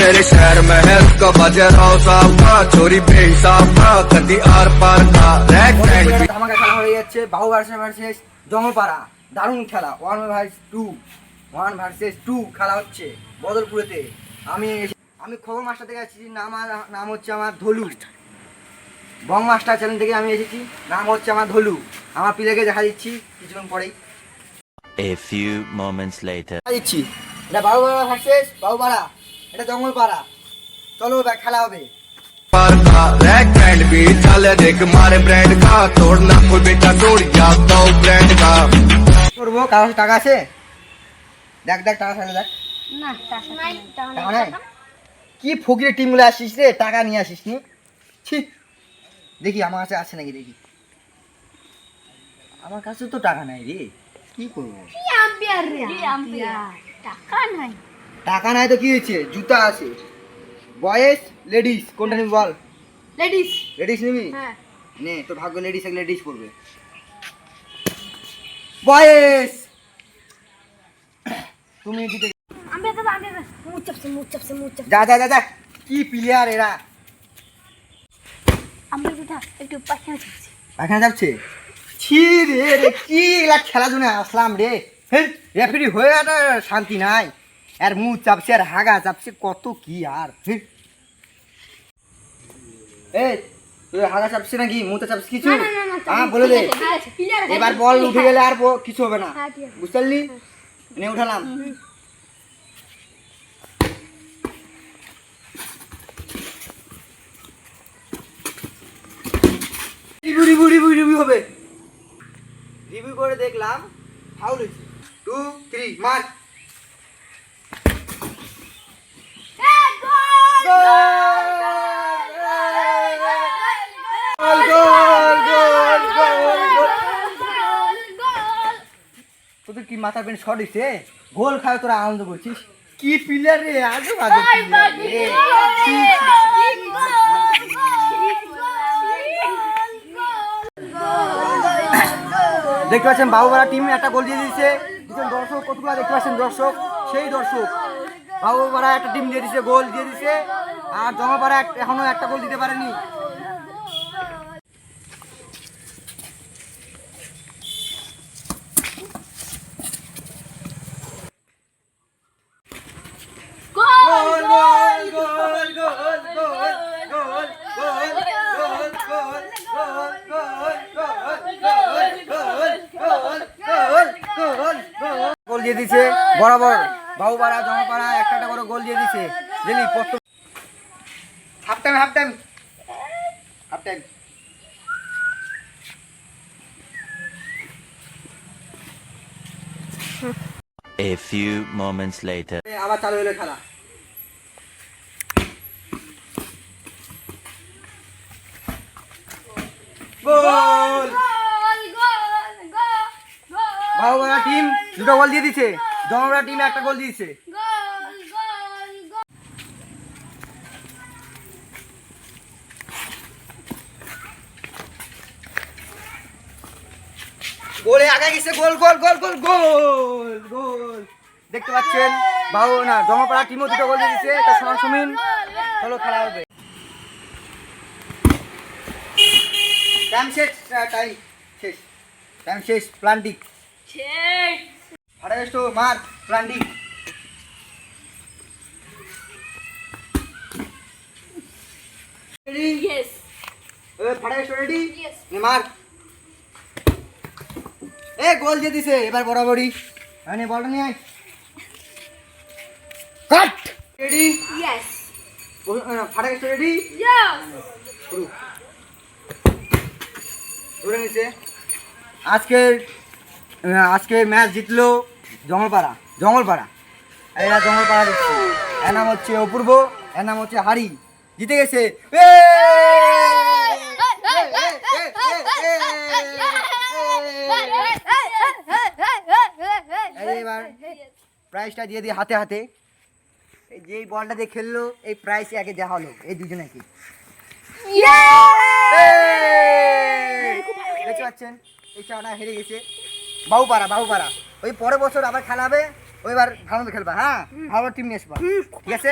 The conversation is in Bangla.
तेरे शहर में है उसका बजे राव साहब का चोरी बेहिसाब का कदी आर पार का रैक एंड আমাকে খেলা হয়ে যাচ্ছে বাহু ভার্সেস ভার্সেস জমপাড়া দারুণ খেলা one versus two one versus two খেলা হচ্ছে বদলপুরেতে আমি আমি খবর মাস্টার থেকে আসছি নাম আর- নাম হচ্ছে আমার ধলু বং মাস্টার চ্যানেল থেকে আমি এসেছি নাম হচ্ছে আমার ধলু আমার পিলেকে দেখা দিচ্ছি কিছুক্ষণ পরেই A few moments later. দেখা দিচ্ছি এটা বাবুপাড়া ভার্সেস বাবুপাড়া এটা জঙ্গল পাড়া চলো খেলা হবে। করব কারও টাকা আছে? দেখ দেখ টাকা কি টিমগুলো আসিস রে? টাকা নিয়ে আসিস নি? দেখি আমার কাছে আছে নাকি দেখি। আমার কাছে তো টাকা নাই রে। কি করব? টাকা নাই। টাকা নাই তো কি হয়েছে? জুতা আছে। বয়েস লেডিস কোনটা নিবি বল? লেডিস। লেডিস নিবি? হ্যাঁ। নে তোর ভাগ্য লেডিস এক লেডিস পড়বে বয়েস! তুমি জিতে আম্পিয়ার দাদা আম্পিয়ার মুখ চাপছে মুখ চাপছে মুখ চাপছে। যা যা যা কি প্লেয়ার এরা? আম্পিয়ার দাদা একটু পাখি চাপছে। পায়খানা যাচ্ছে ছি রে রে কি এগুলা খেলা জন্য আসলাম রে। রেফারি হয়ে একটা শান্তি নাই। আর মুখ চাপছে আর হাগা চাপছে কত কি আর? এই হাগা চাপছে নাকি? মুখে চাপছে কিছু? না, না, না, না, হ্যাঁ বলে দে। ঠিক আছে, clear আছে। এবার বল উঠে গেলে আর কিছু হবে না। হ্যাঁ, ঠিক আছে। বুঝতে পারলি? নে উঠালাম। রিভিউ রিভিউ রিভিউ রিভিউ হবে। রিভিউ করে দেখলাম ফাউল হয়েছে। টু থ্রি গোল গোল গোল গোল গোল তোদের কি মাথা পেন হয়েছে গোল খায় তোরা আনন্দ করছিস? কি প্লেয়ার রে ছি, দেখতে পাচ্ছেন বাবুপাড়া টিম একটা গোল দিয়ে দিয়েছে। দুজন দর্শক কতগুলো দেখতে পাচ্ছেন দর্শক? সেই দর্শক। বাবু পাড়া একটা টিম দিয়ে দিছে গোল দিয়ে দিছে আর জমা পাড়া এখনও একটা গোল দিতে পারেনি গোল দিয়ে দিছে বরাবর বাবুপাড়া জমাপাড়া একটা একটা করে গোল দিয়ে দিছে। জেলি প্রথম half time half time half time A few moments later. আবার চালু হলো খেলা। গোল বাবুপাড়া টিম দুটো গোল দিয়ে দিছে। জমাপাড়া টিম একটা গোল দিয়েছে। গোলে আগে গেছে, গোল গোল গোল গোল গোল গোল। দেখতে পাচ্ছেন বাবু না জমাপাড়া টিমও দুটো গোল দিয়ে দিচ্ছে এটা সমান সমিন। চলো, খেলা হবে। টাইম শেষ টাইম শেষ। টাইম শেষ প্লান্টিক আড়াইশো ಅರೆಷ್ಟು ಪ್ಲಾಂಡಿ এ গোল যে দিছে এবার বরাবরই। মানে বল নিছে। আজকের আজকের ম্যাচ জিতলো জঙ্গলপাড়া জঙ্গলপাড়া। এরা জঙ্গলপাড়া দিচ্ছে এর নাম হচ্ছে অপূর্ব, এর নাম হচ্ছে হারি জিতে গেছে। এবার প্রাইজটা দিয়ে দিই হাতে হাতে। এই যে বলটা দিয়ে খেললো, এই প্রাইজ আগে দেওয়া হলো এই দুজনেকে। দেখতে পাচ্ছেন? এই চাটা হেরে গেছে। বাবুপাড়া বাবুপাড়া ওই পরের বছর আবার খেলা হবে ওইবার ভালো খেলবা হ্যাঁ? ভালো টিম নিয়ে আসবা। ঠিক আছে?